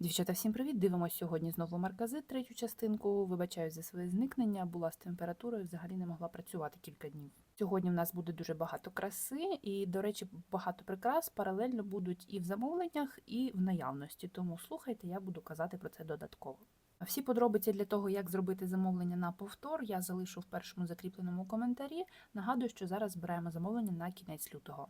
Дівчата, всім привіт! Дивимося сьогодні знову марказит, третю частинку. Вибачаю за своє зникнення, була з температурою, взагалі не могла працювати кілька днів. Сьогодні в нас буде дуже багато краси, і, до речі, багато прикрас паралельно будуть і в замовленнях, і в наявності. Тому слухайте, я буду казати про це додатково. Всі подробиці для того, як зробити замовлення на повтор, я залишу в першому закріпленому коментарі. Нагадую, що зараз збираємо замовлення на кінець лютого.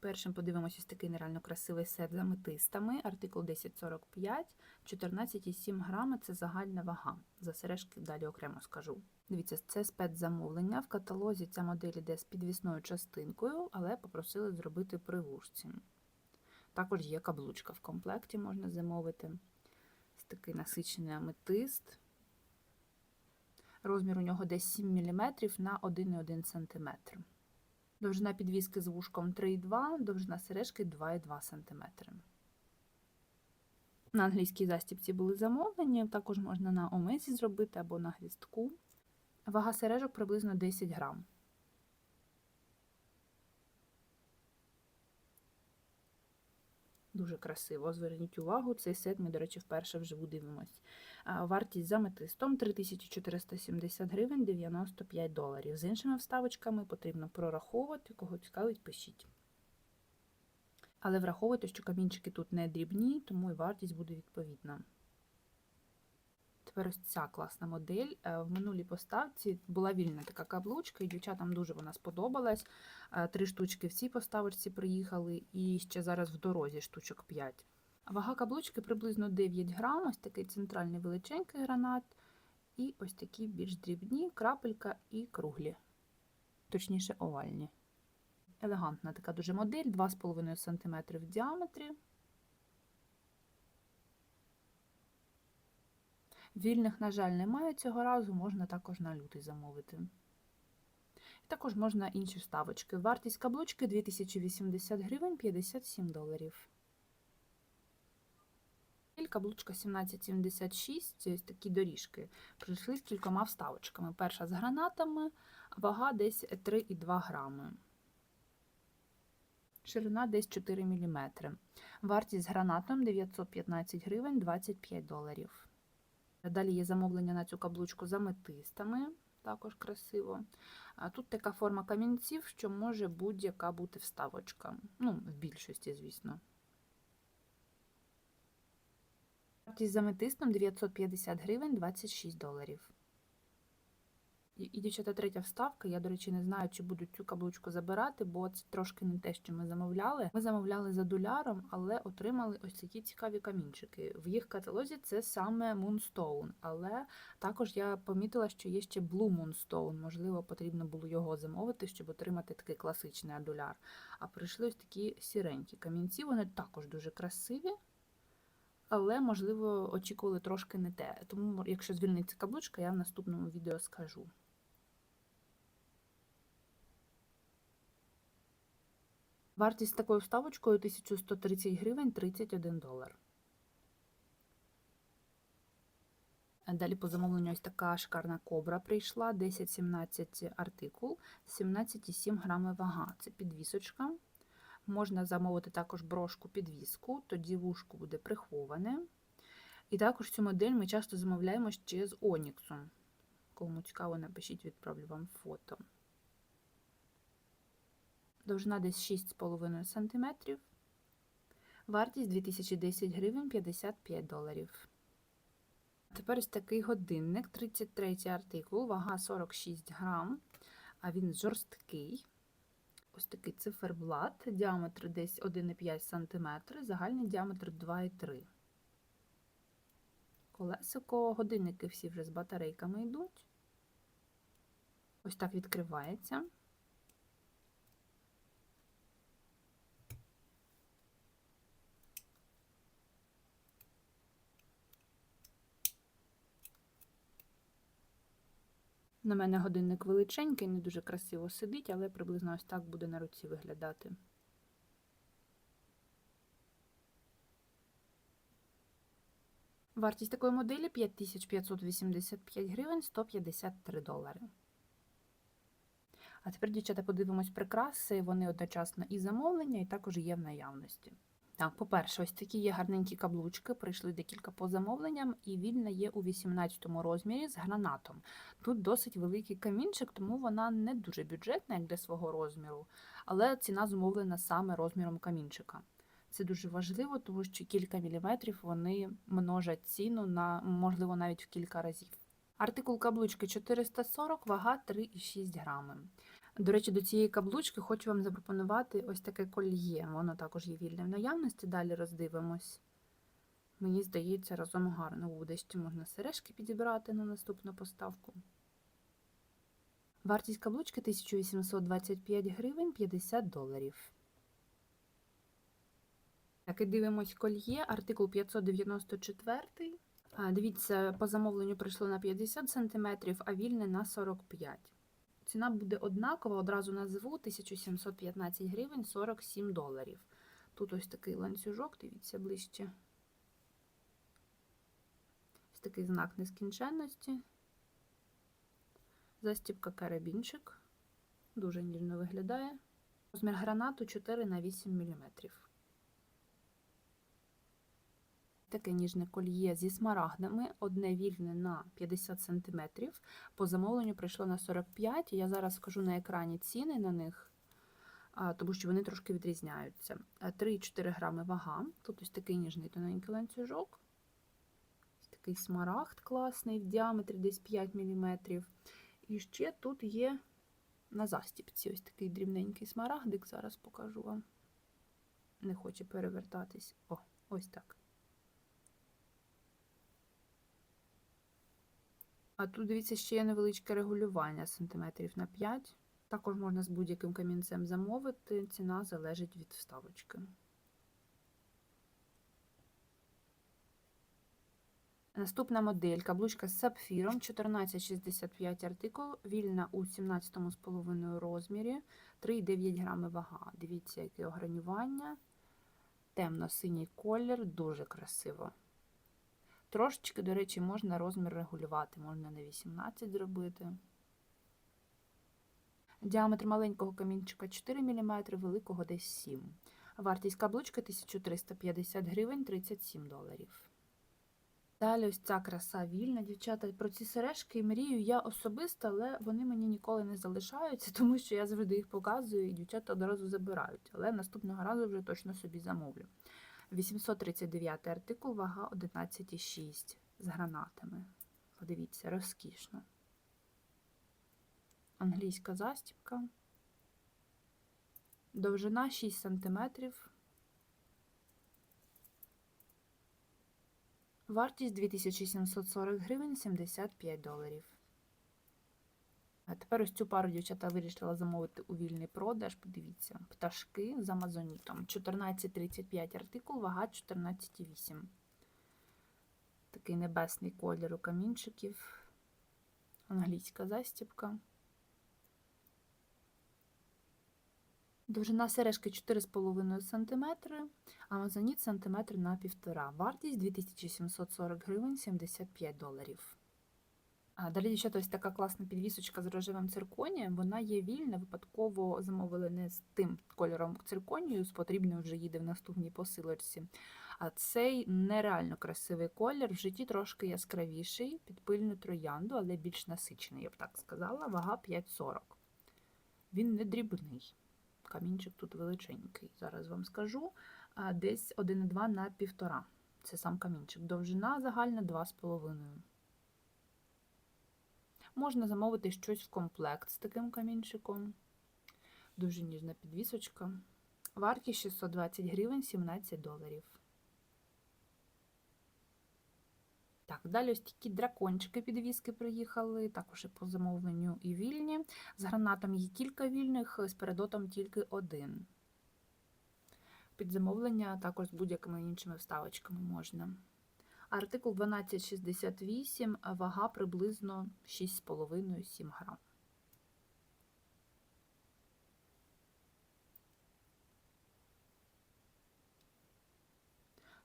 Першим подивимося ось такий нереально красивий сет з аметистами, артикул 1045, 14,7 грами – це загальна вага. За сережки далі окремо скажу. Дивіться, це спецзамовлення. В каталозі ця модель йде з підвісною частинкою, але попросили зробити при вушці. Також є каблучка в комплекті, можна замовити. Ось такий насичений аметист. Розмір у нього десь 7 мм на 1,1 см. Довжина підвіски з вушком 3,2, довжина сережки 2,2 см. На англійській застібці були замовлені, також можна на омесі зробити або на гвістку. Вага сережок приблизно 10 грам. Дуже красиво. Зверніть увагу, цей сет ми, до речі, вперше вживу дивимось. Вартість за метистом 3470 гривень 95 доларів. З іншими вставочками потрібно прораховувати, кого цікавить, пишіть. Але враховуйте, що камінчики тут не дрібні, тому і вартість буде відповідна. Тепер ось ця класна модель. В минулій поставці була вільна така каблучка, і дівчатам дуже вона сподобалась. Три штучки в цій поставочці приїхали, і ще зараз в дорозі штучок 5. Вага каблучки приблизно 9 грам, ось такий центральний величенький гранат, і ось такі більш дрібні крапелька і круглі, точніше овальні. Елегантна така дуже модель, 2,5 см в діаметрі. Вільних, на жаль, немає цього разу, можна також на лютий замовити. Також можна інші вставочки. Вартість каблучки 2080 гривень 57 доларів. Каблучка 1776, ось такі доріжки. Прийшли з кількома вставочками. Перша з гранатами, вага десь 3,2 грами. Ширина десь 4 мм. Вартість з гранатом 915 гривень 25 доларів. Далі є замовлення на цю каблучку з аметистами, також красиво. Тут така форма камінців, що може будь-яка бути вставочка. Ну, в більшості, звісно. Вартість з аметистом 950 гривень 26 доларів. І, дівчата, третя вставка. Я, до речі, не знаю, чи будуть цю каблучку забирати, бо це трошки не те, що ми замовляли. Ми замовляли за доляром, але отримали ось такі цікаві камінчики. В їх каталозі це саме Moonstone, але також я помітила, що є ще Blue Moonstone. Можливо, потрібно було його замовити, щоб отримати такий класичний адуляр. А прийшли ось такі сіренькі камінці, вони також дуже красиві. Але, можливо, очікували трошки не те. Тому, якщо звільниться каблучка, я в наступному відео скажу. Вартість такою вставочкою 1130 гривень 31 долар. Далі по замовленню ось така шикарна кобра прийшла, 10-17 артикул, 17,7 грами вага. Це підвісочка. Можна замовити також брошку підвіску, тоді вушко буде приховане. І також цю модель ми часто замовляємо ще з Оніксом. Кому цікаво, напишіть, відправлю вам фото. Довжина десь 6,5 см. Вартість 2010 гривень 55 доларів. Тепер ось такий годинник, 33 артикул, вага 46 грам, а він жорсткий. Ось такий циферблат, діаметр десь 1,5 см, загальний діаметр 2,3 Колесико, годинники всі вже з батарейками йдуть. Ось так відкривається. На мене годинник величенький, не дуже красиво сидить, але приблизно ось так буде на руці виглядати. Вартість такої моделі 5585 гривень 153 долари. А тепер, дівчата, подивимось прикраси, вони одночасно і замовлення, і також є в наявності. Так, по-перше, ось такі є гарненькі каблучки. Прийшли декілька по замовленням, і вільна є у 18 розмірі з гранатом. Тут досить великий камінчик, тому вона не дуже бюджетна, як для свого розміру, але ціна зумовлена саме розміром камінчика. Це дуже важливо, тому що кілька міліметрів вони множать ціну на, можливо, навіть в кілька разів. Артикул каблучки 440, вага 3,6 грами. До речі, до цієї каблучки хочу вам запропонувати ось таке кольє. Воно також є вільне в наявності, далі роздивимось. Мені здається, разом гарно буде. Ще можна сережки підібрати на наступну поставку. Вартість каблучки 1825 гривень 50 доларів. Так, і дивимось кольє, артикул 594. Дивіться, по замовленню прийшло на 50 см, а вільне на 45 Ціна буде однакова, одразу назву 1715 гривень 47 доларів. Тут ось такий ланцюжок, дивіться ближче. Ось такий знак нескінченності. Застібка карабінчик. Дуже ніжно виглядає. Розмір гранату 4 на 8 мм. Таке ніжне кольє зі смарагдами, одне вільне на 50 см. По замовленню прийшло на 45 Я зараз скажу на екрані ціни на них, тому що вони трошки відрізняються. 3-4 грами вага. Тут ось такий ніжний тоненький ланцюжок. Такий смарагд класний в діаметрі десь 5 мм. І ще тут є на застіпці ось такий дрібненький смарагдик. Зараз покажу вам. Не хоче перевертатись. О, ось так. А тут, дивіться, ще є невеличке регулювання сантиметрів на 5. Також можна з будь-яким камінцем замовити, ціна залежить від вставочки. Наступна модель каблучка з сапфіром 1465 артикул, вільна у 17,5 розмірі, 3,9 грами вага. Дивіться, яке огранювання. Темно-синій колір, дуже красиво. Трошечки, до речі, можна розмір регулювати, можна на 18 зробити. Діаметр маленького камінчика 4 мм, великого десь 7 Вартість каблучки 1350 гривень 37 доларів. Далі ось ця краса вільна, дівчата. Про ці сережки мрію я особисто, але вони мені ніколи не залишаються, тому що я завжди їх показую і дівчата одразу забирають. Але наступного разу вже точно собі замовлю. 839 артикул, вага 11,6 з гранатами. Подивіться, розкішно. Англійська застібка. Довжина 6 см. Вартість 2740 гривень 75 доларів. А тепер ось цю пару дівчата вирішила замовити у вільний продаж. Подивіться, пташки з амазонітом. 14,35 артикул, вага 14,8. Такий небесний колір у камінчиків. Англійська застібка. Довжина сережки 4,5 см, амазоніт сантиметр на 1,5 Вартість 2740 гривень 75 доларів. Далі, дівчата, ось така класна підвісочка з рожевим цирконієм. Вона є вільна, випадково замовили не з тим кольором цирконію, з потрібним вже їде в наступній посилочці. А цей нереально красивий колір, в житті трошки яскравіший, під пильну троянду, але більш насичений, я б так сказала, вага 5,40. Він не дрібний. Камінчик тут величенький. Зараз вам скажу. Десь 1,2 на 1,5. Це сам камінчик. Довжина загальна 2,5. Можна замовити щось в комплект з таким камінчиком. Дуже ніжна підвісочка. Вартість 620 гривень 17 доларів. Так, далі ось такі дракончики підвіски приїхали, також і по замовленню і вільні. З гранатом є кілька вільних, з передотом тільки один. Під замовлення також з будь-якими іншими вставочками можна. Артикул 1268, вага приблизно 6,5-7 грам.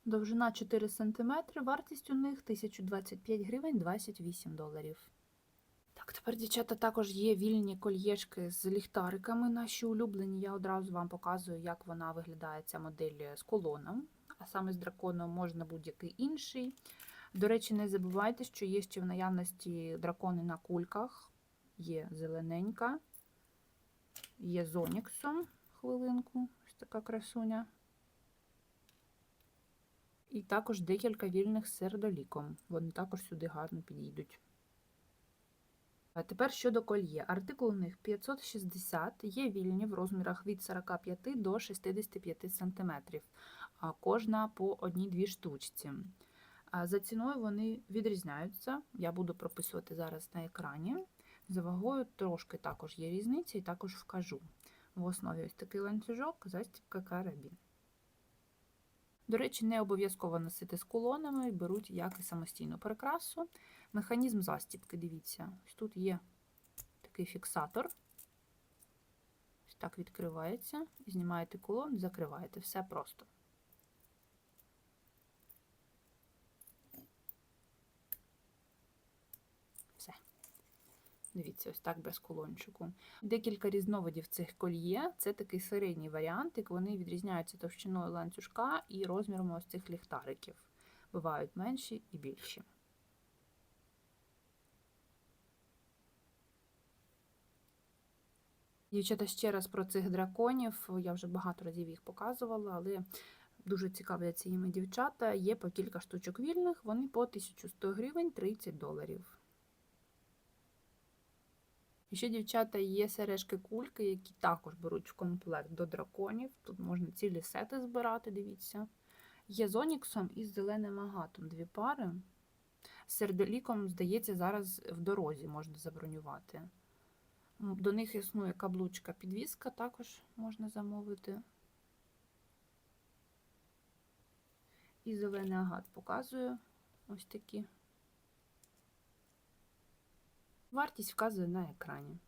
Довжина 4 см, вартість у них 1025 гривень 28 доларів. Так, тепер, дівчата, також є вільні кольєшки з ліхтариками, наші улюблені. Я одразу вам показую, як вона виглядає ця модель з колоном, а саме з драконом можна будь-який інший. До речі, не забувайте, що є ще в наявності дракони на кульках, є зелененька, є з оніксом, хвилинку, ось така красуня. І також декілька вільних з сердоліком. Вони також сюди гарно підійдуть. Тепер щодо кольє. Артикул у них 560, є вільні в розмірах від 45 до 65 см, кожна по одній-дві штучці. За ціною вони відрізняються. Я буду прописувати зараз на екрані. За вагою трошки також є різниця, і також вкажу. В основі ось такий ланцюжок, застібка карабін. До речі, не обов'язково носити з кулонами, беруть як і самостійну прикрасу. Механізм застібки, дивіться, ось тут є такий фіксатор. Ось так відкривається, знімаєте кулон, закриваєте. Все просто. Все. Дивіться, ось так без кулончику. Декілька різновидів цих кольє. Це такий середній варіант, як вони відрізняються товщиною ланцюжка і розміром ось цих ліхтариків. Бувають менші і більші. Дівчата, ще раз про цих драконів. Я вже багато разів їх показувала, але дуже цікавляться їми дівчата. Є по кілька штучок вільних, вони по 1100 гривень 30 доларів. І ще, дівчата, є сережки кульки, які також беруть в комплект до драконів. Тут можна цілі сети збирати, дивіться. Є з оніксом і з зеленим агатом дві пари. Сердоліком, здається, зараз в дорозі можна забронювати. До них існує каблучка підвіска, також можна замовити. І зелений агат показую ось такі. Вартість вказує на екрані.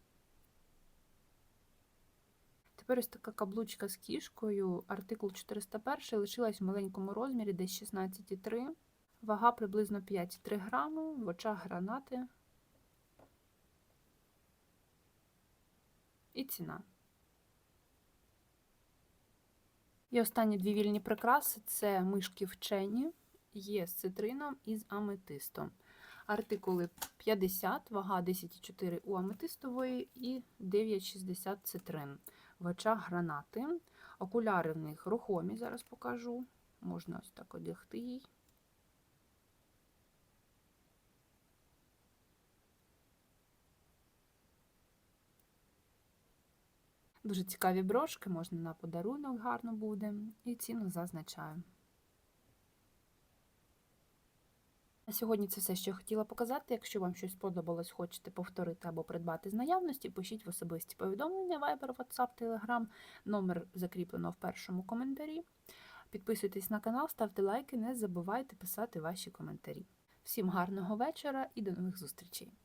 Тепер ось така каблучка з кішкою, артикул 401 лишилась в маленькому розмірі, десь 16,3, вага приблизно 5,3 грами, в очах гранати. І ціна. І останні дві вільні прикраси це мишки вчені, є з цитрином і з аметистом. Артикули 50, вага 10,4 у аметистової і 9,60 цитрин. В очах гранати. Окуляри в них рухомі, зараз покажу. Можна ось так одягти їй. Дуже цікаві брошки, можна на подарунок гарно буде. І ціну зазначаю. На сьогодні це все, що я хотіла показати. Якщо вам щось сподобалось, хочете повторити або придбати з наявності, пишіть в особисті повідомлення Viber, WhatsApp, Telegram, номер закріплено в першому коментарі. Підписуйтесь на канал, ставте лайки, не забувайте писати ваші коментарі. Всім гарного вечора і до нових зустрічей!